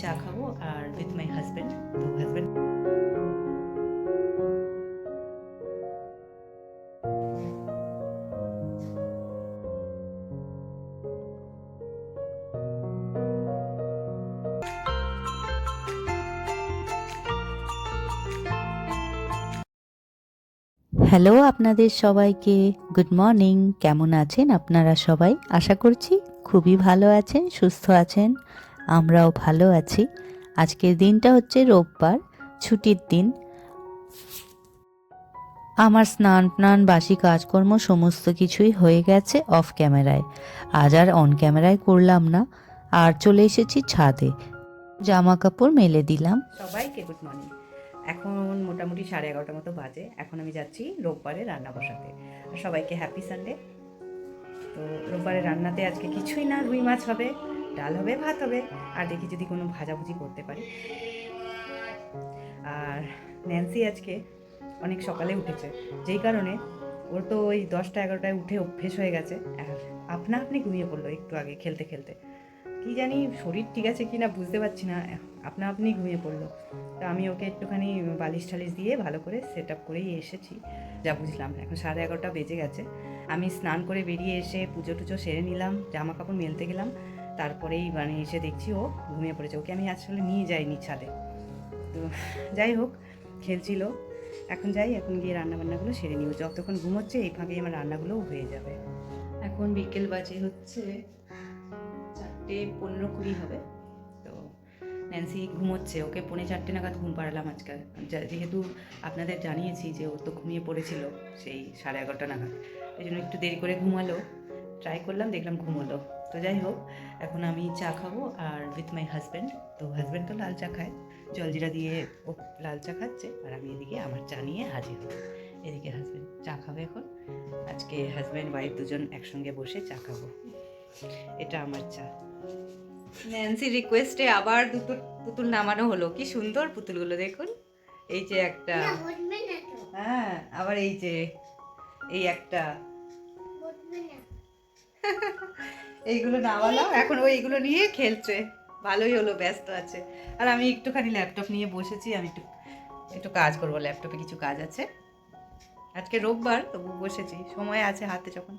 চা খাব আর উইথ মাই হাজব্যান্ড তো হাজব্যান্ড হ্যালো আপনাদের সবাইকে। গুড মর্নিং কেমন আছেন আপনারা সবাই? আশা করছি খুবই ভালো আছেন, সুস্থ আছেন। আমরাও ভালো আছি। আজকের দিনটা হচ্ছে রোববার, ছুটির দিন। আমার স্নান টান, বাসি কাজকর্ম সমস্ত কিছুই হয়ে গেছে অফ ক্যামেরায় আজ আর অন ক্যামেরায় করলাম না। আর চলে এসেছি ছাদে। জামা কাপড় মেলে দিলাম। সবাইকে গুড মর্নিং এখন মোটামুটি সাড়ে এগারোটার মতো বাজে। এখন আমি যাচ্ছি রোববারে রান্না বসাতে। আর সবাইকে হ্যাপি সানডে তো রোববারে রান্নাতে আজকে কিছুই না, রুই মাছ হবে। ডাল হবে, ভাত হবে, আর দেখি যদি কোনো ভাজাভুজি করতে পারি। আর ন্যান্সি আজকে অনেক সকালে উঠেছে, যেই কারণে ওর তো ওই দশটা এগারোটায় উঠে অভ্যেস হয়ে গেছে। আর আপনা আপনি ঘুমিয়ে পড়ল একটু আগে খেলতে খেলতে। কি জানি শরীর ঠিক আছে কি না বুঝতে পারছি না, আপনা আপনি ঘুমিয়ে পড়ল। তো আমি ওকে একটুখানি বালিশ টালিশ দিয়ে ভালো করে সেট আপ করেই এসেছি, যা বুঝলাম এখন সাড়ে এগারোটা বেজে গেছে। আমি স্নান করে বেরিয়ে এসে পুজো টুজো সেরে নিলাম, জামা কাপড় মেলতে গেলাম। তারপরেই মানে এসে দেখছি, ও ঘুমিয়ে পড়েছে। ওকে আমি আসলে নিয়ে যাইনি ছাদে। তো যাই হোক, খেলছিল। এখন যাই, এখন গিয়ে রান্না বান্নাগুলো সেরে নিব। যতক্ষণ ঘুমোচ্ছে, এই ফাঁকেই আমার রান্নাগুলোও হয়ে যাবে। এখন বিকেল বাজে হচ্ছে চারটে পনেরো কুড়ি হবে। তো ন্যান্সি ঘুমোচ্ছে। ওকে পৌনে চারটে নাগাদ ঘুম পাড়ালাম আজকাল যেহেতু আপনাদের জানিয়েছি যে ও তো ঘুমিয়ে পড়েছিল সেই সাড়ে এগারোটা নাগাদ। এই জন্য একটু দেরি করে ঘুমালো। ট্রাই করলাম দেখলাম ঘুমোলো তো যাই হোক এখন আমি চা খাব আর উইথ মাই হাজব্যান্ড তো হাজব্যান্ড তো লাল চা খায় জলজিরা দিয়ে ও লাল চা খাচ্ছে আর আমি এদিকে আমার চা নিয়ে হাজির হব এদিকে হাজব্যান্ড চা খাবে এখন। আজকে হাজব্যান্ড ওয়াইফ দুজন একসঙ্গে বসে চা খাব। এটা আমার চা। ন্যান্সি রিকোয়েস্টে আবার দুটো পুতুল নামানো হলো। কি সুন্দর পুতুলগুলো দেখুন। এই যে একটা হ্যাঁ আবার এই যে এই একটা এইগুলো নামালাম এখন ও এইগুলো নিয়ে খেলছে। ভালোই হলো ব্যস্ত আছে। আর আমি একটুখানি ল্যাপটপ নিয়ে বসেছি আমি একটু একটু কাজ করব ল্যাপটপে কিছু কাজ আছে। আজকে রোববার তবু বসেছি সময় আছে হাতে যখন।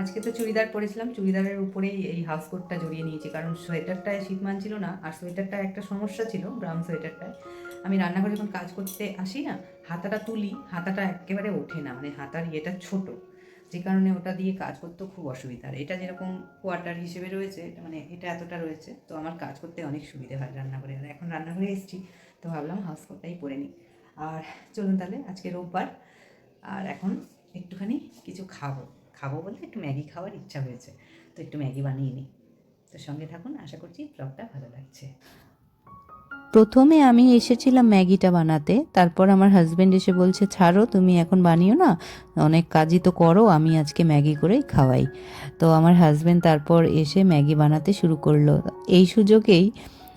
আজকে তো চুড়িদার পরেছিলাম চুড়িদারের উপরেই এই হাউস কোটটা জড়িয়ে নিয়েছি কারণ সোয়েটারটায় শীত মানছিল না আর সোয়েটারটা একটা সমস্যা ছিল ব্রাউন সোয়েটারটায় আমি রান্নাঘরে যখন কাজ করতে আসি না হাতাটা তুলি হাতাটা একেবারে ওঠে না মানে হাতার ইয়েটা ছোট। যে কারণে ওটা দিয়ে কাজ করতেও খুব অসুবিধা। আর এটা যেরকম কোয়ার্টার হিসেবে রয়েছে মানে এটা এতটা রয়েছে, তো আমার কাজ করতে অনেক সুবিধে হয় রান্নাঘরে। আর এখন রান্নাঘরে এসেছি, তো ভাবলাম হাউস কোটটাই পরে নিই। আর চলুন তাহলে আজকে রোববার, আর এখন একটুখানি কিছু খাব। খাব বলতে একটু ম্যাগি খাওয়ার ইচ্ছা হয়েছে, তো একটু ম্যাগি বানিয়ে নিই। তো সঙ্গে থাকুন, আশা করছি ব্লগটা ভালো লাগছে। প্রথমে আমি এসেছিলাম ম্যাগিটা বানাতে, তারপর আমার হাজব্যান্ড এসে বলছে, ছাড়ো, তুমি এখন বানিও না, অনেক কাজই তো করো, আমি আজকে ম্যাগি করেই খাওয়াই। তো আমার হাজব্যান্ড তারপর এসে ম্যাগি বানাতে শুরু করল। এই সুযোগেই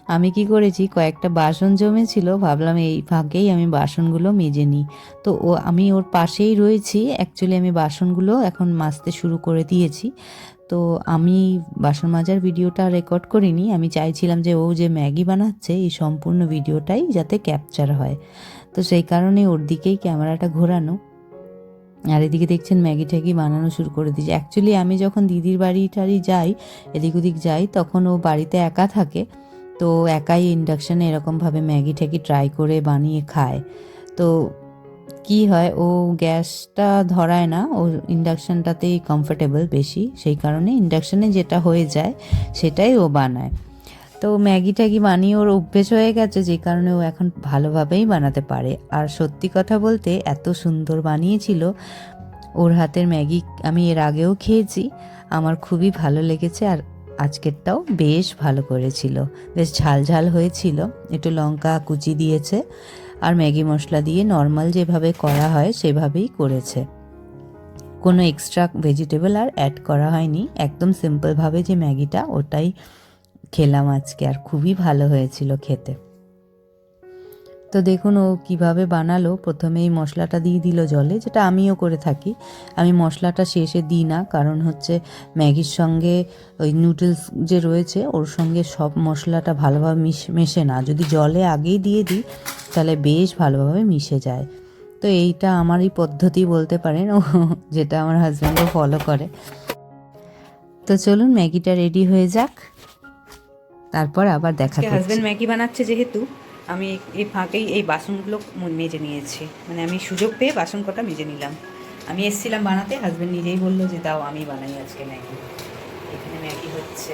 আমি কি করেছি, কয়েকটা বাসন জমেছিল, ভাবলাম এই ফাঁকেই আমি বাসনগুলো মেজে নিই। তো ও, আমি ওর পাশেই রয়েছি অ্যাকচুয়ালি আমি বাসনগুলো এখন মাজতে শুরু করে দিয়েছি। তো আমি বাসন মাজার ভিডিওটা রেকর্ড করিনি। আমি চাইছিলাম যে ও যে ম্যাগি বানাচ্ছে, এই সম্পূর্ণ ভিডিওটাই যাতে ক্যাপচার হয়। তো সেই কারণে ওর দিকেই ক্যামেরাটা ঘোরানো। আর এদিকে দেখছেন ম্যাগি ট্যাগি বানানো শুরু করে দিয়েছে। অ্যাকচুয়ালি আমি যখন দিদির বাড়ি টাড়ি যাই, এদিক ওদিক যাই, তখন ও বাড়িতে একা থাকে। তো একাই ইন্ডাকশানে এরকমভাবে ম্যাগি ট্যাগি ট্রাই করে বানিয়ে খায়। তো কি হয়, ও গ্যাসটা ধরায় না, ও ইন্ডাকশানটাতেই কমফোর্টেবল বেশি, সেই কারণে ইন্ডাকশানে যেটা হয়ে যায়, সেটাই ও বানায়। তো ম্যাগি ট্যাগি বানিয়ে ওর অভ্যেস হয়ে গেছে, যে কারণে ও এখন ভালোভাবেই বানাতে পারে। আর সত্যি কথা বলতে, এত সুন্দর বানিয়েছিল, ওর হাতের ম্যাগি আমি এর আগেও খেয়েছি, আমার খুবই ভালো লেগেছে, আর আজকেরটাও বেশ ভালো করেছিল। বেশ ঝাল ঝাল হয়েছিল, একটু লঙ্কা কুচি দিয়েছে আর ম্যাগি মশলা দিয়ে নর্মাল যেভাবে করা হয় সেভাবেই করেছে। কোনো এক্সট্রা ভেজিটেবল আর অ্যাড করা হয়নি। একদম সিম্পলভাবে যে ম্যাগিটা, ওটাই খেলাম আজকে। আর খুবই ভালো হয়েছিল খেতে। তো দেখুন ও কীভাবে বানালো। প্রথমে এই মশলাটা দিয়ে দিল জলে যেটা আমিও করে থাকি। আমি মশলাটা শেষে দিই না কারণ হচ্ছে ম্যাগির সঙ্গে ওই নুডলস যে রয়েছে ওর সঙ্গে সব মশলাটা ভালোভাবে মিশ মেশে না। যদি জলে আগেই দিয়ে দিই তাহলে বেশ ভালোভাবে মিশে যায়। তো এইটা আমারই পদ্ধতি বলতে পারেন ও যেটা আমার হাজব্যান্ডও ফলো করে। তো চলুন ম্যাগিটা রেডি হয়ে যাক। তারপর আবার দেখা হাজব্যান্ড ম্যাগি বানাচ্ছে যেহেতু আমি এই ফাঁকেই এই বাসনগুলো মেজে নিয়েছি। মানে আমি সুযোগ পেয়ে বাসন কটা মেজে নিলাম। আমি এসেছিলাম বানাতে হাজব্যান্ড নিজেই বলল যে দাও আমি বানাই আজকে ম্যাগি। এখানে ম্যাগি হচ্ছে।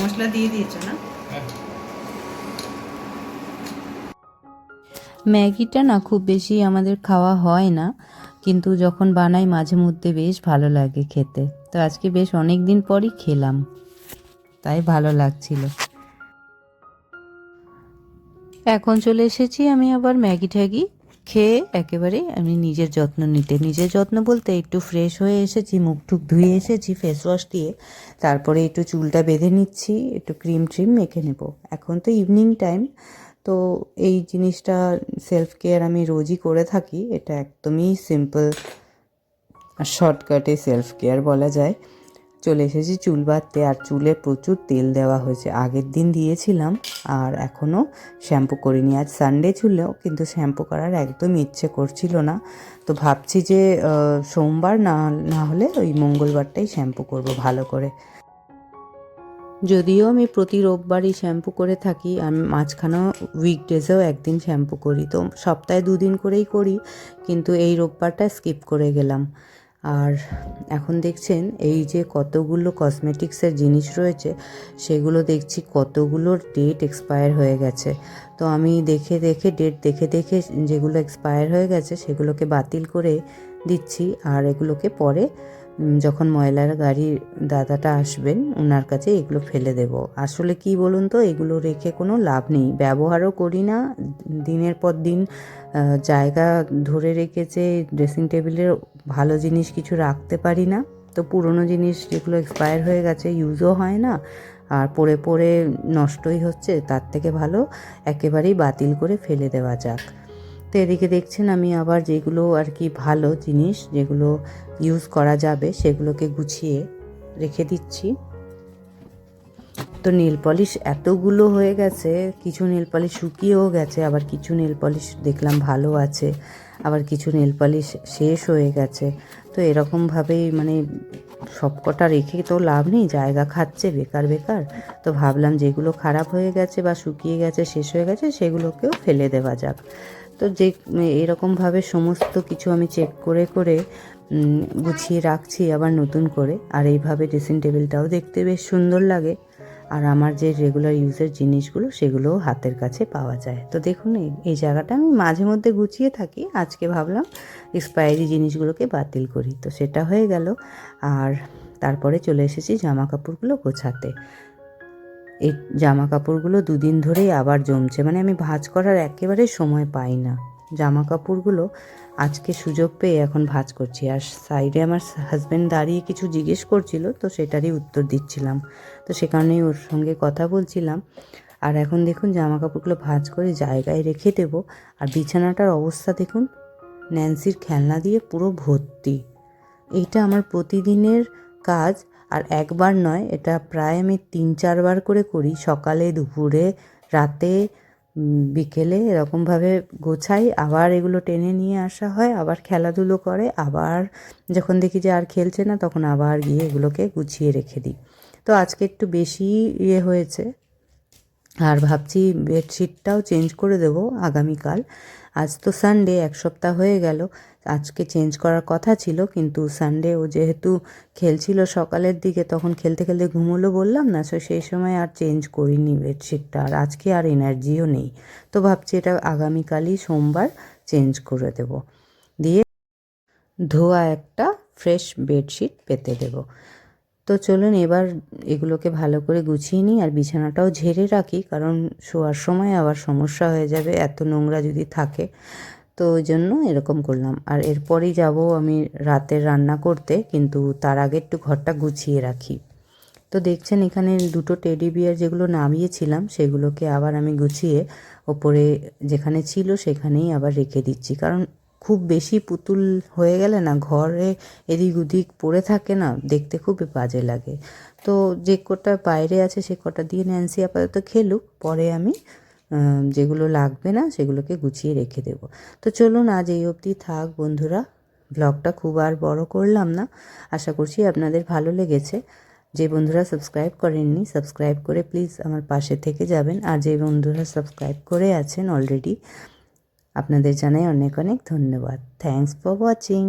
মশলা দিয়ে দিয়েছ না? ম্যাগিটা না খুব বেশি আমাদের খাওয়া হয় না কিন্তু যখন বানাই মাঝে মধ্যে বেশ ভালো লাগে খেতে। তো আজকে বেশ অনেক দিন পরই খেলাম। তাই ভালো লাগছিল। এখন চলে এসেছি আমি আবার ম্যাগি ঠ্যাগি খেয়ে একেবারে আমি নিজের যত্ন নিতে। নিজের যত্ন বলতে একটু ফ্রেশ হয়ে এসেছি, মুখ টুক ধুয়ে এসেছি ফেস ওয়াশ দিয়ে। তারপরে একটু চুলটা বেঁধে নিচ্ছি, একটু ক্রিম ট্রিম মেখে নেব। এখন তো ইভিনিং টাইম তো এই জিনিসটা সেলফ কেয়ার আমি রোজই করে থাকি, এটা একদমই সিম্পল শর্টকাটে সেলফ কেয়ার বলা যায়। চলে এসেছি চুল বাঁধতে আর চুলে প্রচুর তেল দেওয়া হয়েছে। আগের দিন দিয়েছিলাম আর এখনও শ্যাম্পু করিনি। আজ সানডে ছিল কিন্তু শ্যাম্পু করার একদম ইচ্ছে করছিল না। তো ভাবছি যে সোমবার না না হলে ওই মঙ্গলবারটাই শ্যাম্পু করব ভালো করে। যদিও আমি প্রতি রোববারই শ্যাম্পু করে থাকি আমি মাঝখানেও উইকডেজেও একদিন শ্যাম্পু করি। তো সপ্তাহে দুদিন করেই করি, কিন্তু এই রোববারটা স্কিপ করে গেলাম। আর এখন দেখছেন এই যে কতগুলো কসমেটিক্সের জিনিস রয়েছে, সেগুলো দেখছি কতগুলোর ডেট এক্সপায়ার হয়ে গেছে। তো আমি দেখে দেখে ডেট দেখে দেখে যেগুলো এক্সপায়ার হয়ে গেছে, সেগুলোকে বাতিল করে দিচ্ছি, আর এগুলোকে পরে যখন ময়লার গাড়ির দাদাটা আসবেন ওনার কাছে এগুলো ফেলে দেব। আসলে কি বলুন তো, এগুলো রেখে কোনো লাভ নেই। ব্যবহারও করি না, দিনের পর দিন জায়গা ধরে রেখেছে ড্রেসিং টেবিলের ভালো জিনিস কিছু রাখতে পারি না। তো পুরনো জিনিস যেগুলো এক্সপায়ার হয়ে গেছে ইউজও হয় না। আর পড়ে পড়ে নষ্টই হচ্ছে, তার থেকে ভালো একেবারেই বাতিল করে ফেলে দেওয়া যাক। তো এদিকে দেখছেন আমি আবার যেগুলো আর কি ভালো জিনিস যেগুলো ইউজ করা যাবে সেগুলোকে গুছিয়ে রেখে দিচ্ছি। তো নেল পলিশ এতগুলো হয়ে গেছে, কিছু নেল পলিশ শুকিয়েও গেছে, আবার কিছু নেল পলিশ দেখলাম ভালো আছে, আবার কিছু নেল পলিশ শেষ হয়ে গেছে। তো এরকমভাবেই মানে সবকটা রেখে তো লাভ নেই, জায়গা খাচ্ছে, বেকার বেকার। তো ভাবলাম যেগুলো খারাপ হয়ে গেছে বা শুকিয়ে গেছে, শেষ হয়ে গেছে, সেগুলোকেও ফেলে দেওয়া যাক। তো যে এরকমভাবে সমস্ত কিছু আমি চেক করে করে গুছিয়ে রাখছি আবার নতুন করে। আর এইভাবে ড্রেসিং টেবিলটাও দেখতে বেশ সুন্দর লাগে। আর আমার যে রেগুলার ইউজের জিনিসগুলো, সেগুলোও হাতের কাছে পাওয়া যায়। তো দেখুন, এই- জায়গাটা আমি মাঝে মধ্যে গুছিয়ে থাকি। আজকে ভাবলাম এক্সপায়ারি জিনিসগুলোকে বাতিল করি। তো সেটা হয়ে গেল। আর তারপরে চলে এসেছি জামা কাপড়গুলো গোছাতে। এই জামা কাপড়গুলো দুদিন ধরেই আবার জমছে। মানে আমি ভাঁজ করার একেবারে সময় পাই না। জামা কাপড়গুলো আজকে সুযোগ পেয়ে এখন ভাঁজ করছি। আর সাইডে আমার হাজব্যান্ড দাঁড়িয়ে কিছু জিজ্ঞেস করছিল, তো সেটারই উত্তর দিচ্ছিলাম। তো সে কারণেই ওর সঙ্গে কথা বলছিলাম। আর এখন দেখুন জামা কাপড়গুলো ভাঁজ করে জায়গায় রেখে দেব। আর বিছানাটার অবস্থা দেখুন ন্যান্সির খেলনা দিয়ে পুরো ভর্তি। এইটা আমার প্রতিদিনের কাজ। আর একবার নয়, এটা প্রায় আমি তিন, চারবার করে করি। সকালে, দুপুরে, রাতে বিকেলে এরকমভাবে গোছাই। আবার এগুলো টেনে নিয়ে আসা হয়, আবার খেলাধুলো করে। আবার যখন দেখি যে আর খেলছে না, তখন আবার গিয়ে এগুলোকে গুছিয়ে রেখে দিই। তো আজকে একটু বেশি ইয়ে হয়েছে। আর ভাবছি বেডশিটটাও চেঞ্জ করে দেবো আগামীকাল। আজ তো সানডে এক সপ্তাহ হয়ে গেল। আজকে চেঞ্জ করার কথা ছিল, কিন্তু সানডে ও যেহেতু খেলছিল সকালের দিকে, তখন খেলতে খেলতে ঘুমোলো বললাম না, সো সেই সময় আর চেঞ্জ করিনি বেডশিটটা আর আজকে আর এনার্জিও নেই। তো ভাবছি এটা আগামীকালই সোমবার চেঞ্জ করে দেব। দিয়ে ধোয়া একটা ফ্রেশ বেডশিট পেতে দেবো। তো চলুন এবার এগুলোকে ভালো করে গুছিয়ে নিই আর বিছানাটাও ঝেড়ে রাখি, কারণ শোয়ার সময় আবার সমস্যা হয়ে যাবে, এত নোংরা যদি থাকে। তো ওই জন্য এরকম করলাম। আর এরপরেই যাব আমি রাতের রান্না করতে, কিন্তু তার আগে একটু ঘরটা গুছিয়ে রাখি। তো দেখছেন এখানে দুটো টেডি বিয়ার যেগুলো নামিয়েছিলাম, সেগুলোকে আবার আমি গুছিয়ে ওপরে যেখানে ছিল সেখানেই আবার রেখে দিচ্ছি। কারণ খুব বেশি পুতুল হয়ে গেলে না, ঘরে এদিক ওদিক পড়ে থাকে না, দেখতে খুবই বাজে লাগে। তো যে কটা বাইরে আছে সে কটা দিয়ে ন্যান্সি আপাতত খেলুক, পরে আমি যেগুলো লাগবে না সেগুলোকে গুছিয়ে রেখে দেব। তো চলুন আজ এই অবধি থাক বন্ধুরা, ব্লগটা খুব আর বড় করলাম না, আশা করছি আপনাদের ভালো লেগেছে। যে বন্ধুরা সাবস্ক্রাইব করেননি, সাবস্ক্রাইব করে প্লিজ আমার পাশে থেকে যাবেন। আর যে বন্ধুরা সাবস্ক্রাইব করে আছেন অলরেডি আপনাদের জানাই অনেক অনেক ধন্যবাদ। Thanks for watching